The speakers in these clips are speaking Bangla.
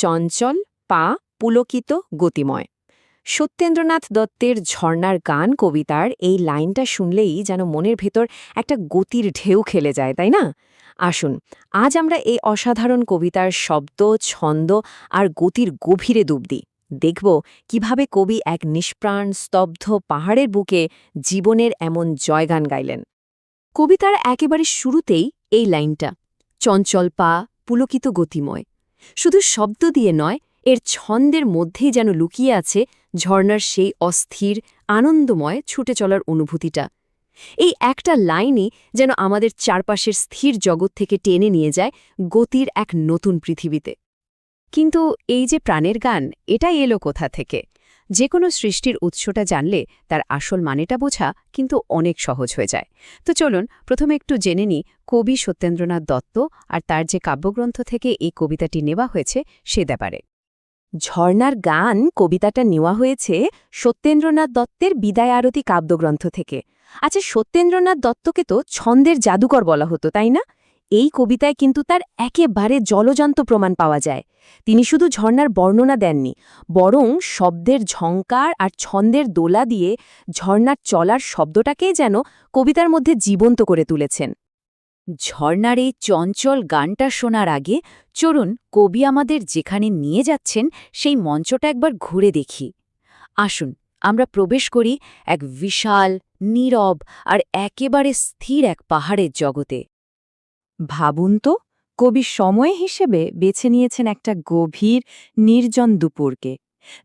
চঞ্চল পা পুলকিত গতিময়। সত্যেন্দ্রনাথ দত্তের ঝর্ণার গান, কবিতার এই লাইনটা শুনলেই যেন মনের ভেতর একটা গতির ঢেউ খেলে যায়, তাই না? আসুন, আজ আমরা এই অসাধারণ কবিতার শব্দ, ছন্দ আর গতির গভীরে ডুব দিই। দেখব কীভাবে কবি এক নিষ্প্রাণ, স্তব্ধ পাহাড়ের বুকে জীবনের এমন জয়গান গাইলেন। কবিতার একেবারে শুরুতেই এই লাইনটা, চঞ্চল পা পুলকিত গতিময়। শুধু শব্দ দিয়ে নয়, এর ছন্দের মধ্যেই যেন লুকিয়ে আছে ঝর্নার সেই অস্থির, আনন্দময়, ছুটে চলার অনুভূতিটা। এই একটা লাইনই যেন আমাদের চারপাশের স্থির জগৎ থেকে টেনে নিয়ে যায় গতির এক নতুন পৃথিবীতে। কিন্তু এই যে প্রাণের গান, এটাই এলো কোথা থেকে? যে কোনো সৃষ্টির উৎসটা জানলে তার আসল মানেটা বোঝা কিন্তু অনেক সহজ হয়ে যায়। তো চলুন প্রথমে একটু জেনে নিই কবি সত্যেন্দ্রনাথ দত্ত আর তার যে কাব্যগ্রন্থ থেকে এই কবিতাটি নেওয়া হয়েছে সে ব্যাপারে। ঝর্ণার গান কবিতাটা নেওয়া হয়েছে সত্যেন্দ্রনাথ দত্তের বিদায় আরতি কাব্যগ্রন্থ থেকে। আচ্ছা সত্যেন্দ্রনাথ দত্তকে তো ছন্দের জাদুকর বলা হতো, তাই না? এই কবিতায় কিন্তু তার একেবারে জলজান্ত প্রমাণ পাওয়া যায়। তিনি শুধু ঝর্ণার বর্ণনা দেননি, বরং শব্দের ঝঙ্কার আর ছন্দের দোলা দিয়ে ঝর্ণার চলার শব্দটাকেই যেন কবিতার মধ্যে জীবন্ত করে তুলেছেন। ঝর্ণার এই চঞ্চল গানটা শোনার আগে চলুন কবি আমাদের যেখানে নিয়ে যাচ্ছেন সেই মঞ্চটা একবার ঘুরে দেখি। আসুন, আমরা প্রবেশ করি এক বিশাল, নীরব আর একেবারে স্থির এক পাহাড়ের জগতে। ভাবুন তো, কবি সময় হিসেবে বেছে নিয়েছেন একটা গভীর, নির্জন দুপুরকে।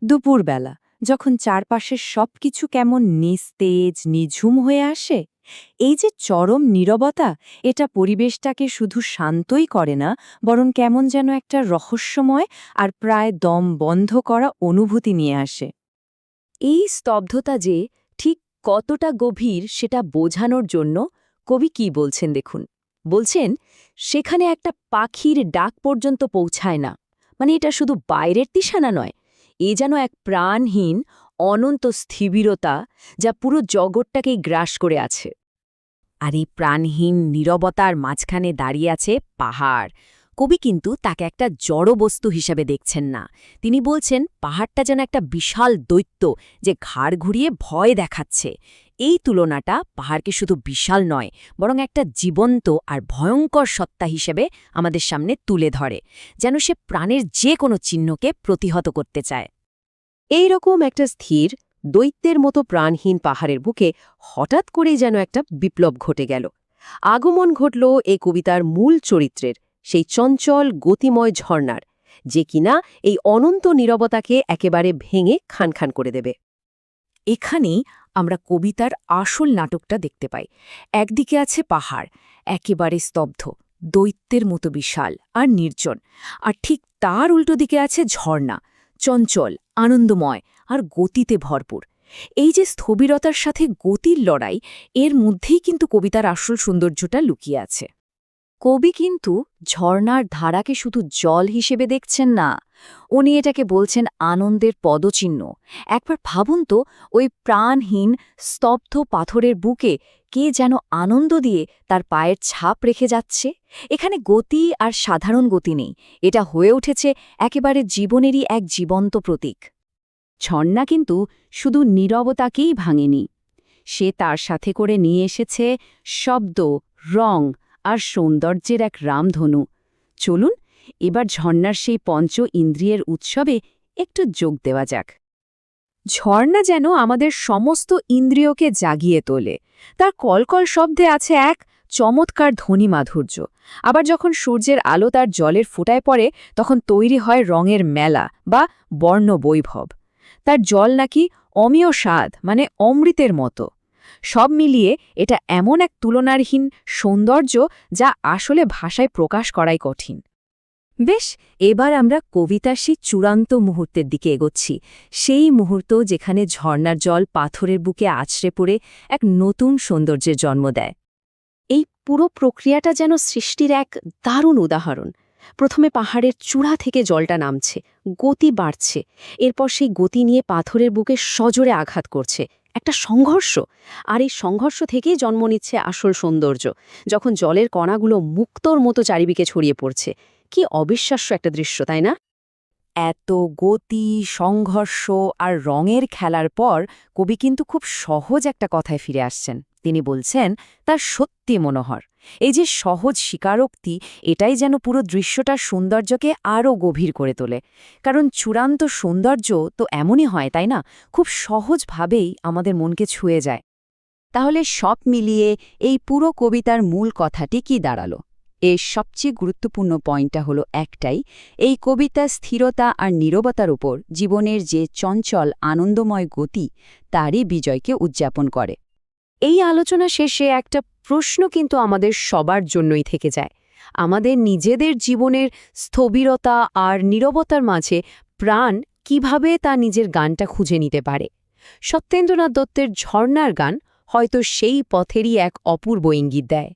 দুপুরবেলা, যখন চারপাশের সবকিছু কেমন নিস্তেজ, নিঝুম হয়ে আসে, এই যে চরম নীরবতা, এটা পরিবেশটাকে শুধু শান্তই করে না, বরং কেমন যেন একটা রহস্যময় আর প্রায় দম বন্ধ করা অনুভূতি নিয়ে আসে। এই স্তব্ধতা যে ঠিক কতটা গভীর সেটা বোঝানোর জন্য কবি কি বলছেন দেখুন। বলছেন, সেখানে একটা পাখির ডাক পর্যন্ত পৌঁছায় না। মানে এটা শুধু বাইরের তিসানা নয়, এ যেন এক প্রাণহীন, অনন্ত স্থিবিরতা যা পুরো জগৎটাকেই গ্রাস করে আছে। আর এই প্রাণহীন নীরবতার মাঝখানে দাঁড়িয়ে আছে পাহাড়। কবি কিন্তু তাকে একটা জড়বস্তু হিসেবে দেখছেন না। তিনি বলছেন, পাহাড়টা যেন একটা বিশাল দৈত্য যে ঘাড় ঘুরিয়ে ভয় দেখাচ্ছে। এই তুলনাটা পাহাড়কে শুধু বিশাল নয়, বরং একটা জীবন্ত আর ভয়ঙ্কর সত্তা হিসেবে আমাদের সামনে তুলে ধরে, যেন সে প্রাণের যে কোনো চিহ্নকে প্রতিহত করতে চায়। এই রকম একটা স্থির, দৈত্যের মতো প্রাণহীন পাহাড়ের বুকে হঠাৎ করেই যেন একটা বিপ্লব ঘটে গেল। আগমন ঘটল এ কবিতার মূল চরিত্রের, সেই চঞ্চল, গতিময় ঝর্ণার, যে কিনা এই অনন্ত নীরবতাকে একেবারে ভেঙে খান খান করে দেবে। এখানেই আমরা কবিতার আসল নাটকটা দেখতে পাই। একদিকে আছে পাহাড়, একেবারে স্তব্ধ, দৈত্যের মতো বিশাল আর নির্জন। আর ঠিক তার উল্টো দিকে আছে ঝর্ণা, চঞ্চল, আনন্দময় আর গতিতে ভরপুর। এই যে স্থবিরতার সাথে গতির লড়াই, এর মধ্যেই কিন্তু কবিতার আসল সৌন্দর্যটা লুকিয়ে আছে। কবি কিন্তু ঝর্ণার ধারাকে শুধু জল হিসেবে দেখছেন না, উনি এটাকে বলছেন আনন্দের পদচিহ্ন। একবার ভাবুন তো, ওই প্রাণহীন, স্তব্ধ পাথরের বুকে কে যেন আনন্দ দিয়ে তার পায়ের ছাপ রেখে যাচ্ছে? এখানে গতি আর সাধারণ গতি নেই, এটা হয়ে উঠেছে একেবারে জীবনেরই এক জীবন্ত প্রতীক। ঝর্ণা কিন্তু শুধু নীরবতাকেই ভাঙেনি, সে তার সাথে করে নিয়ে এসেছে শব্দ, রং আর সৌন্দর্যের এক রামধনু। চলুন, এবার ঝর্ণার সেই পঞ্চ ইন্দ্রিয়ের উৎসবে একটু যোগ দেওয়া যাক। ঝর্ণা যেন আমাদের সমস্ত ইন্দ্রিয়কে জাগিয়ে তোলে। তার কলকল শব্দে আছে এক চমৎকার ধ্বনি মাধুর্য। আবার যখন সূর্যের আলো তার জলের ফোটায় পড়ে, তখন তৈরি হয় রঙের মেলা বা বর্ণ বৈভব তার জল নাকি অমীয় স্বাদ মানে অমৃতের মতো। সব মিলিয়ে এটা এমন এক তুলনারহীন সৌন্দর্য যা আসলে ভাষায় প্রকাশ করাই কঠিন। বেশ, এবার আমরা কবিতার সেই চূড়ান্ত মুহূর্তের দিকে এগোচ্ছি, সেই মুহূর্ত যেখানে ঝর্ণার জল পাথরের বুকে আছড়ে পড়ে এক নতুন সৌন্দর্যের জন্ম দেয়। এই পুরো প্রক্রিয়াটা যেন সৃষ্টির এক দারুণ উদাহরণ। প্রথমে পাহাড়ের চূড়া থেকে জলটা নামছে, গতি বাড়ছে, এরপর সেই গতি নিয়ে পাথরের বুকে সজোরে আঘাত করছে একটা সংঘর্ষ। আর এই সংঘর্ষ থেকেই জন্ম নিচ্ছে আসল সৌন্দর্য, যখন জলের কণাগুলো মুক্তর মতো চারিদিকে ছড়িয়ে পড়ছে। কি অবিশ্বাস্য একটা দৃশ্য, তাই না? এত গতি, সংঘর্ষ আর রঙের খেলার পর কবি কিন্তু খুব সহজ একটা কথায় ফিরে আসছেন। তিনি বলছেন, তার সত্যি মনোহর। এই যে সহজ স্বীকারোক্তি, এটাই যেন পুরো দৃশ্যটার সৌন্দর্যকে আরও গভীর করে তোলে। কারণ চূড়ান্ত সৌন্দর্য তো এমনই হয়, তাই না? খুব সহজভাবেই আমাদের মনকে ছুঁয়ে যায়। তাহলে সব মিলিয়ে এই পুরো কবিতার মূল কথাটি কি দাঁড়াল? এর সবচেয়ে গুরুত্বপূর্ণ পয়েন্টটা হলো একটাই, এই কবিতা স্থিরতা আর নীরবতার উপর জীবনের যে চঞ্চল, আনন্দময় গতি, তারই বিজয়কে উদযাপন করে। এই আলোচনা শেষে একটা প্রশ্ন কিন্তু আমাদের সবার জন্যই থেকে যায়। আমাদের নিজেদের জীবনের স্থবিরতা আর নিরবতার মাঝে প্রাণ কীভাবে তা নিজের গানটা খুঁজে নিতে পারে? সত্যেন্দ্রনাথ দত্তের ঝর্ণার গান হয়তো সেই পথেরই এক অপূর্ব ইঙ্গিত দেয়।